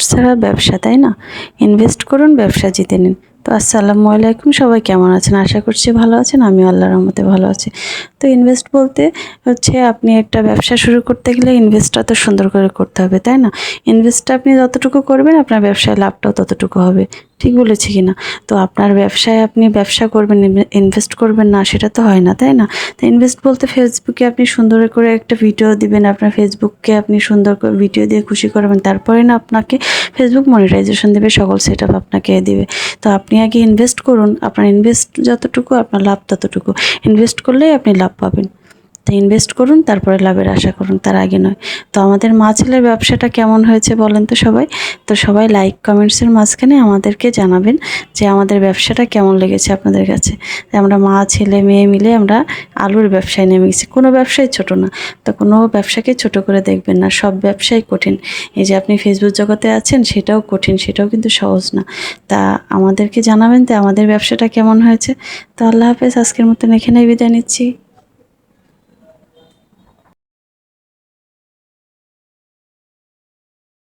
ছাড়া ব্যবসা, তাই না? ইনভেস্ট করুন, ব্যবসা জিতে নিন। তো আসসালামু আলাইকুম, সবাই কেমন আছেন? আশা করছি ভালো আছেন আমি আল্লাহর রহমতে ভালো আছি। তো ইনভেস্ট বলতে হচ্ছে আপনি একটা ব্যবসা শুরু করতে গেলে ইনভেস্টটা তো সুন্দর করে করতে হবে, তাই না? ইনভেস্টটা আপনি যতটুকু করবেন আপনার ব্যবসায় লাভটাও ততটুকু হবে, ঠিক বলেছি কি না? তো আপনার ব্যবসায় আপনি ব্যবসা করবেন ইনভেস্ট করবেন না, সেটা তো হয় না, তাই না? তো ইনভেস্ট বলতে ফেসবুকে আপনি সুন্দর করে একটা ভিডিও দিবেন, আপনার ফেসবুককে আপনি সুন্দর করে ভিডিও দিয়ে খুশি করবেন, তারপরে না আপনাকে ফেসবুক মনিটাইজেশন দেবে, সকল সেট আপ আপনাকে দিবে। তো আপনি আগে ইনভেস্ট করুন, আপনার ইনভেস্ট যতটুকু, আপনার লাভ ততটুকু। ইনভেস্ট করলেই আপনি লাভ পাবেন। তো ইনভেস্ট করুন, তারপরে লাভের আশা করুন, তার আগে নয়। তো আমাদের মা ছেলের ব্যবসাটা কেমন হয়েছে বলেন তো সবাই? তো সবাই লাইক কমেন্টসের মাঝখানে আমাদেরকে জানাবেন যে আমাদের ব্যবসাটা কেমন লেগেছে আপনাদের কাছে। আমরা মা, ছেলে, মেয়ে মিলে আমরা আলুর ব্যবসায় নেমে গেছি কোনো ব্যবসাই ছোট না। তো কোনো ব্যবসাকে ছোট করে দেখবেন না। সব ব্যবসাই কঠিন। এই যে আপনি ফেসবুক জগতে আছেন, সেটাও কঠিন, সেটাও কিন্তু সহজ না। তা আমাদেরকে জানাবেন তো আমাদের ব্যবসাটা কেমন হয়েছে। তো আল্লাহ হাফেজ, আজকের মতন এখানেই বিদায় নিচ্ছি।